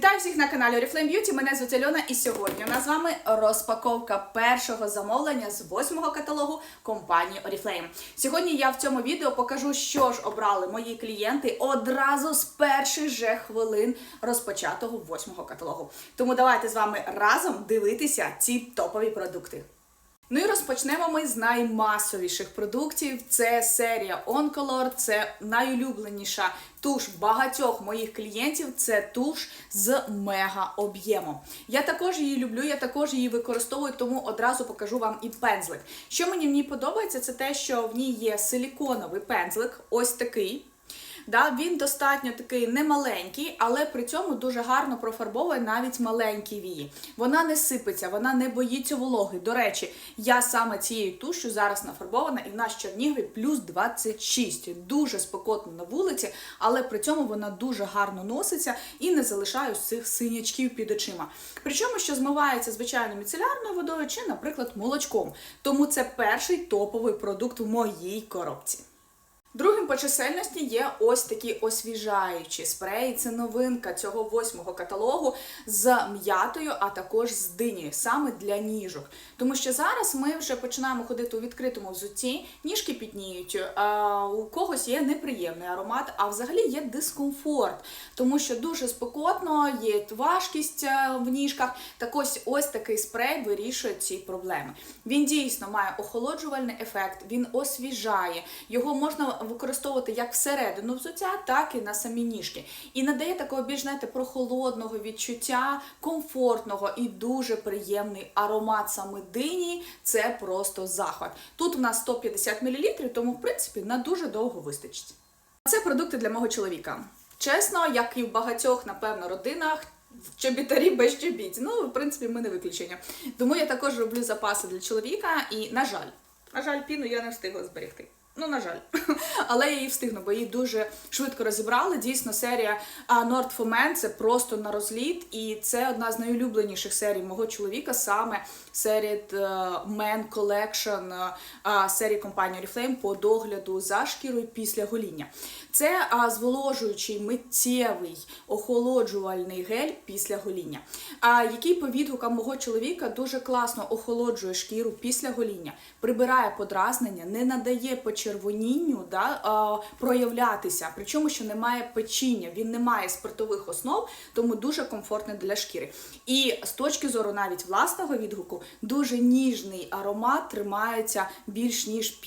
Вітаю всіх на каналі Oriflame Beauty, Мене звуть Альона, і сьогодні у нас з вами розпаковка першого замовлення з восьмого каталогу компанії Oriflame. Сьогодні я в цьому відео покажу, що ж обрали мої клієнти одразу з перших же хвилин розпочатого восьмого каталогу. Тому давайте з вами разом дивитися ці топові продукти. Ну і розпочнемо ми з наймасовіших продуктів. Це серія Oncolor, це найулюбленіша туш багатьох моїх клієнтів. Це туш з мега об'ємом. Я також її люблю, я також її використовую, тому одразу покажу вам і пензлик. Що мені в ній подобається, це те, що в ній є силіконовий пензлик, ось такий. Да, він достатньо такий немаленький, але при цьому дуже гарно профарбовує навіть маленькі вії. Вона не сипеться, вона не боїться вологи. До речі, я саме цією тушю зараз нафарбована, і в нас Чернігові плюс 26. Дуже спекотно на вулиці, але при цьому вона дуже гарно носиться і не залишає цих синячків під очима. Причому, що змивається звичайно міцелярною водою чи, наприклад, молочком. Тому це перший топовий продукт в моїй коробці. Другим по чисельності є ось такі освіжаючі спреї. Це новинка цього восьмого каталогу з м'ятою, а також з динею, саме для ніжок. Тому що зараз ми вже починаємо ходити у відкритому взутті, ніжки підніють, а у когось є неприємний аромат, а взагалі є дискомфорт, тому що дуже спекотно, є важкість е, в ніжках. Так ось ось такий спрей вирішує ці проблеми. Він дійсно має охолоджувальний ефект, він освіжає, його можна використовувати як всередину взуття, так і на самі ніжки. І надає такого більш знаєте, прохолодного відчуття, комфортного і дуже приємний аромат саме дині. Це просто захват. Тут у нас 150 мл, тому в принципі на дуже довго вистачить. Це продукти для мого чоловіка. Чесно, як і в багатьох, напевно, родинах. Чобітарі без чобіт. Ну, в принципі, ми не виключення. Тому я також роблю запаси для чоловіка, і, на жаль, на жаль, піну я не встигла зберегти. Ну, на жаль, але я її встигну, бо її дуже швидко розібрали. Дійсно, серія Nord for Men – це просто на розліт, і це одна з найулюбленіших серій мого чоловіка, саме серія е, Men Collection е, серії компанії Oriflame по догляду за шкірою після гоління. Це зволожуючий миттєвий охолоджувальний гель після гоління, який по відгукам мого чоловіка дуже класно охолоджує шкіру після гоління, прибирає подразнення, не надає почервонінню да, проявлятися, причому що немає печіння, він не має спиртових основ, тому дуже комфортний для шкіри. І з точки зору навіть власного відгуку, дуже ніжний аромат тримається більш ніж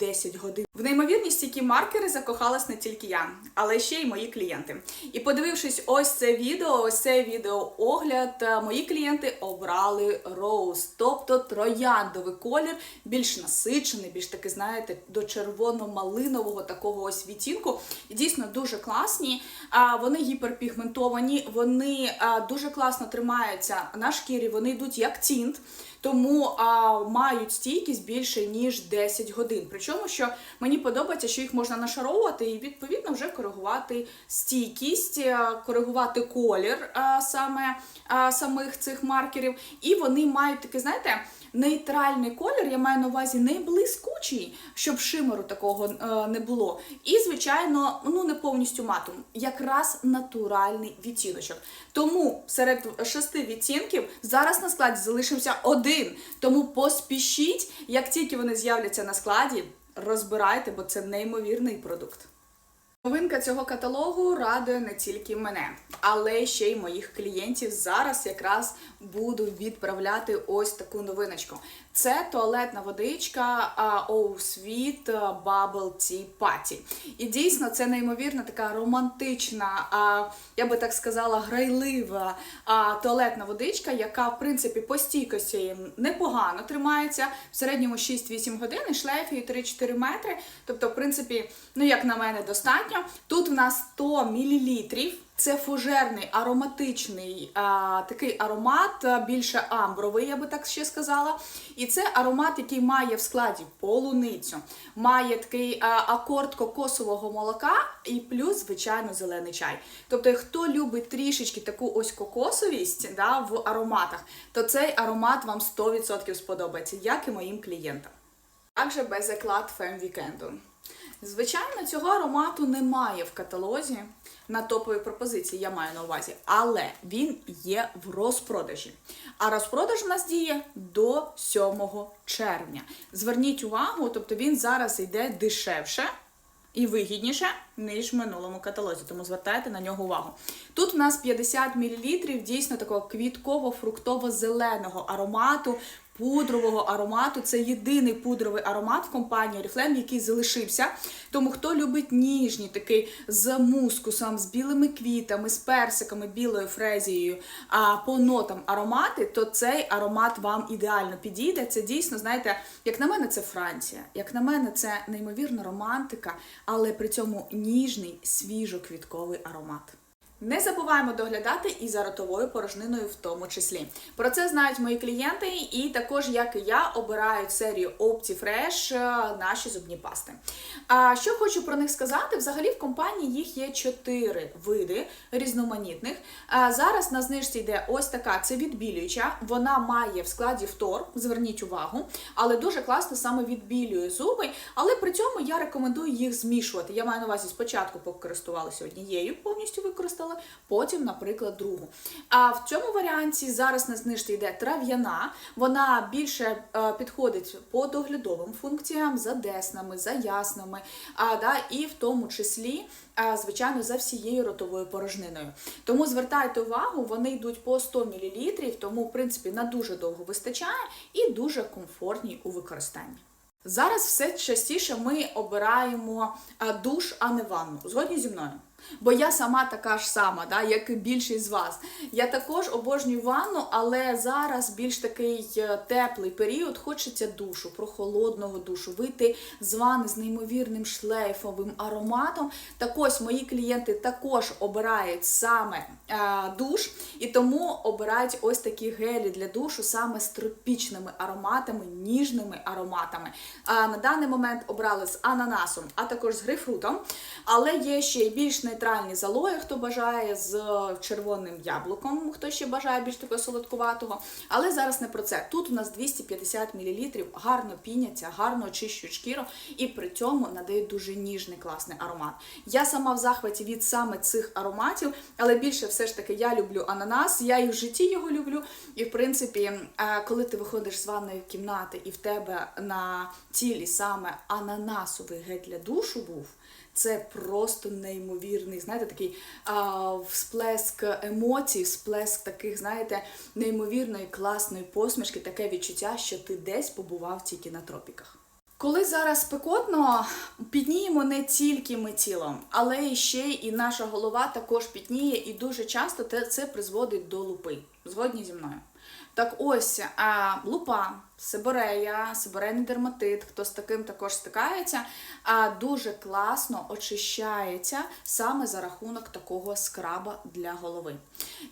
5-10 годин. В неймовірність які маркери закохалась не тільки я, але ще й мої клієнти. І подивившись ось це відео, ось цей відеоогляд, е, мої клієнти обрали роуз, тобто трояндовий колір, більш насичений, більш таки, знаєте, до червоно-малинового такого ось відтінку. Дійсно дуже класні. Вони гіперпігментовані, вони дуже класно тримаються на шкірі, вони йдуть як тінт. Тому а, мають стійкість більше ніж 10 годин. Причому, що мені подобається, що їх можна нашаровувати і відповідно вже коригувати стійкість, коригувати колір а, саме а, самих цих маркерів. І вони мають такий, знаєте, нейтральний колір, я маю на увазі не блискучий, щоб шимеру такого е, не було. І, звичайно, ну не повністю матом, якраз натуральний відтіночок. Тому серед шести відтінків зараз на складі залишився один. Тому поспішіть, як тільки вони з'являться на складі, розбирайте, бо це неймовірний продукт. Новинка цього каталогу радує не тільки мене, але ще й моїх клієнтів. Зараз якраз буду відправляти ось таку новиночку. Це туалетна водичка Oh Sweet Bubble Tea Patty. І дійсно це неймовірно така романтична, а, я би так сказала, грайлива а, туалетна водичка, яка, в принципі, по стійкості непогано тримається. В середньому 6-8 годин і шлейф її 3-4 метри. Тобто, в принципі, ну як на мене, достатньо. Тут в нас 100 мл. Це фужерний ароматичний а, такий аромат, більше амбровий, я би так ще сказала. І це аромат, який має в складі полуницю, має такий а, акорд кокосового молока і плюс, звичайно, зелений чай. Тобто, хто любить трішечки таку ось кокосовість да, в ароматах, то цей аромат вам 100% сподобається, як і моїм клієнтам. Також без заклад фем вікенду. Звичайно, цього аромату немає в каталозі на топовій пропозиції, я маю на увазі, але він є в розпродажі. А розпродаж у нас діє до 7 червня. Зверніть увагу, тобто він зараз йде дешевше і вигідніше, ніж в минулому каталозі, тому звертайте на нього увагу. Тут у нас 50 мл дійсно такого квітково-фруктово-зеленого аромату. Пудрового аромату це єдиний пудровий аромат в компанії Oriflame, який залишився. Тому хто любить ніжні, такий з мускусом, з білими квітами, з персиками, білою фрезією, а по нотам аромати, то цей аромат вам ідеально підійде. Це дійсно, знаєте, як на мене, це Франція. Як на мене, це неймовірна романтика, але при цьому ніжний, свіжо-квітковий аромат. Не забуваємо доглядати і за ротовою порожниною в тому числі. Про це знають мої клієнти, і також, як і я, обирають серію OptiFresh е, наші зубні пасти. А що хочу про них сказати? Взагалі в компанії їх є чотири види різноманітних. А зараз на знижці йде ось така це відбілююча. Вона має в складі фтор, зверніть увагу, але дуже класно саме відбілює зуби. Але при цьому я рекомендую їх змішувати. Я маю на увазі спочатку покористувалася однією, повністю використала, потім, наприклад, другу. А в цьому варіанті зараз на знижці йде трав'яна, вона більше е, підходить по доглядовим функціям, за деснами, за яснами, а, да, і в тому числі, а, звичайно, за всією ротовою порожниною. Тому звертайте увагу, вони йдуть по 100 мл, тому, в принципі, на дуже довго вистачає і дуже комфортні у використанні. Зараз все частіше ми обираємо душ, а не ванну. Згодні зі мною. Бо я сама така ж сама, да, як і більшість з вас. Я також обожнюю ванну, але зараз більш такий е, теплий період, хочеться душу, прохолодного душу, вийти з ванни з неймовірним шлейфовим ароматом. Так ось мої клієнти також обирають саме е, душ, і тому обирають ось такі гелі для душу саме з тропічними ароматами, ніжними ароматами. А на даний момент обрали з ананасом, а також з грейпфрутом. Але є ще й більш нейтральні залої, хто бажає з червоним яблуком, хто ще бажає більш такого солодкуватого. Але зараз не про це. Тут у нас 250 мл, гарно піняться, гарно очищують шкіру і при цьому надають дуже ніжний класний аромат. Я сама в захваті від саме цих ароматів, але більше все ж таки я люблю ананас, я і в житті його люблю. І в принципі, е, коли ти виходиш з ванної кімнати і в тебе на тілі саме ананасовий гель для душу був. Це просто неймовірний, знаєте, такий а, всплеск емоцій, всплеск таких, знаєте, неймовірної класної посмішки, таке відчуття, що ти десь побував тільки на тропіках. Коли зараз спекотно, пітніємо не тільки ми тілом, але ще і наша голова також пітніє, і дуже часто це призводить до лупи. Згодні зі мною. Так ось а, лупа, сиборея, сиборейний дерматит, хто з таким також стикається, а дуже класно очищається саме за рахунок такого скраба для голови,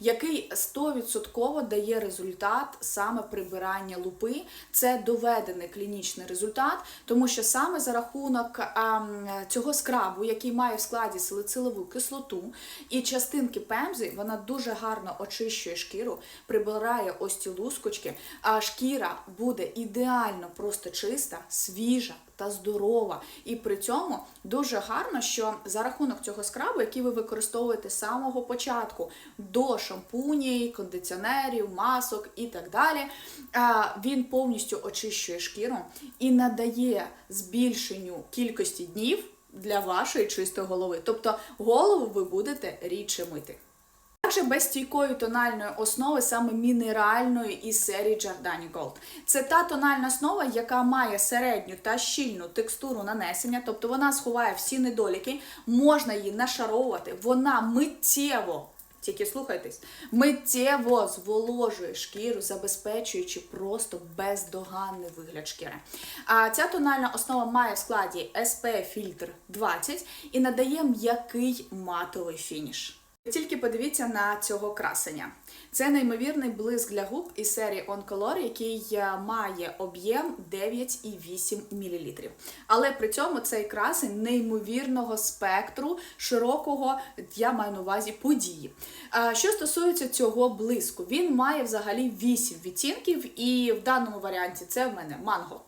який 100% дає результат саме прибирання лупи. Це доведений клінічний результат, тому що саме за рахунок а, цього скрабу, який має в складі салицилову кислоту і частинки пемзи, вона дуже гарно очищує шкіру, прибирає ось ці лускочки, а шкіра буде ідеально просто чиста, свіжа та здорова. І при цьому дуже гарно, що за рахунок цього скрабу, який ви використовуєте з самого початку до шампунів, кондиціонерів, масок і так далі, він повністю очищує шкіру і надає збільшенню кількості днів для вашої чистої голови. Тобто голову ви будете рідше мити. Також без стійкої тональної основи, саме мінеральної із серії Giordani Gold. Це та тональна основа, яка має середню та щільну текстуру нанесення, тобто вона сховає всі недоліки, можна її нашаровувати, вона миттєво. Тільки слухайтесь, миттєво зволожує шкіру, забезпечуючи просто бездоганний вигляд шкіри. А ця тональна основа має в складі SPF фільтр 20 і надає м'який матовий фініш. Тільки подивіться на цього красення. Це неймовірний блиск для губ із серії On Color, який е, має об'єм 9,8 мл. Але при цьому цей красень неймовірного спектру, широкого, я маю на увазі події. Що стосується цього блиску, він має взагалі 8 відтінків, і в даному варіанті це в мене манго.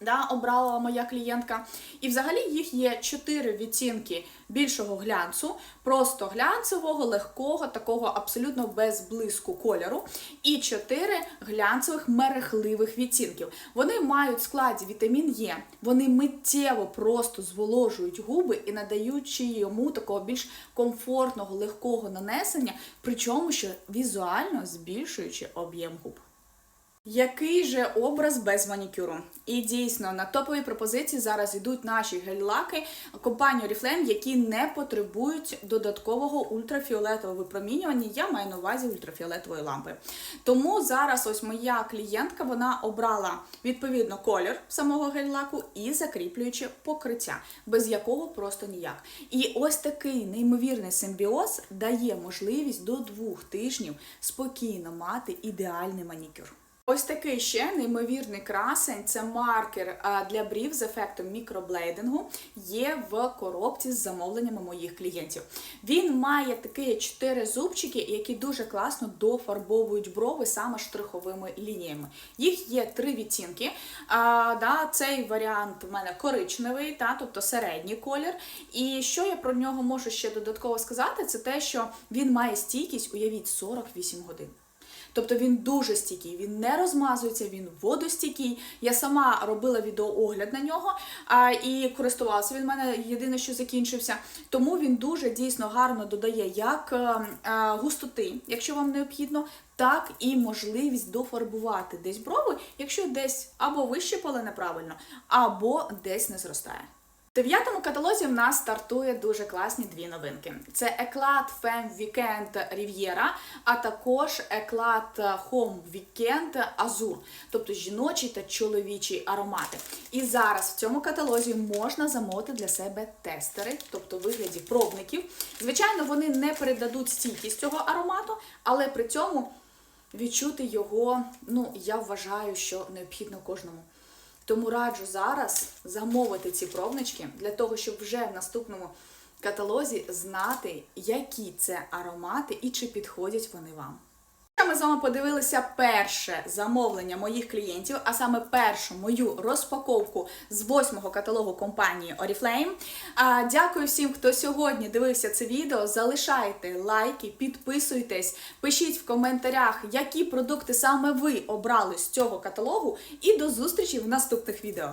Да, обрала моя клієнтка. І взагалі їх є чотири відтінки більшого глянцу, просто глянцевого, легкого, такого абсолютно без блиску кольору, і чотири глянцевих мерехливих відтінків. Вони мають в складі вітамін Е, вони миттєво просто зволожують губи і надаючи йому такого більш комфортного, легкого нанесення, причому що візуально збільшуючи об'єм губ. Який же образ без манікюру? І дійсно на топові пропозиції зараз йдуть наші гель-лаки компанії Oriflame, які не потребують додаткового ультрафіолетового випромінювання. Я маю на увазі ультрафіолетової лампи. Тому зараз ось моя клієнтка вона обрала відповідно колір самого гель-лаку і закріплюючи покриття, без якого просто ніяк. І ось такий неймовірний симбіоз дає можливість до двох тижнів спокійно мати ідеальний манікюр. Ось такий ще неймовірний красень. Це маркер для брів з ефектом мікроблейдингу. Є в коробці з замовленнями моїх клієнтів. Він має такі чотири зубчики, які дуже класно дофарбовують брови саме штриховими лініями. Їх є три відтінки. А, да, цей варіант у мене коричневий, та, тобто середній колір. І що я про нього можу ще додатково сказати, це те, що він має стійкість, уявіть, 48 годин. Тобто він дуже стійкий, він не розмазується, він водостійкий. Я сама робила відеоогляд на нього а, і користувалася він в мене єдине, що закінчився. Тому він дуже дійсно гарно додає як е, е, густоти, якщо вам необхідно, так і можливість дофарбувати десь брови, якщо десь або вищипали неправильно, або десь не зростає. Дев'ятому каталозі в нас стартує дуже класні дві новинки: це Еклад Femme Weekend Riviera, а також Еклад Home Weekend Azur, тобто жіночі та чоловічі аромати. І зараз в цьому каталозі можна замовити для себе тестери, тобто вигляді пробників. Звичайно, вони не передадуть стійкість цього аромату, але при цьому відчути його, ну я вважаю, що необхідно кожному. Тому раджу зараз замовити ці пробнички для того, щоб вже в наступному каталозі знати, які це аромати і чи підходять вони вам. Ми з вами подивилися перше замовлення моїх клієнтів, а саме першу мою розпаковку з восьмого каталогу компанії Oriflame. А, Дякую всім, хто сьогодні дивився це відео. Залишайте лайки, підписуйтесь, пишіть в коментарях, які продукти саме ви обрали з цього каталогу. І до зустрічі в наступних відео.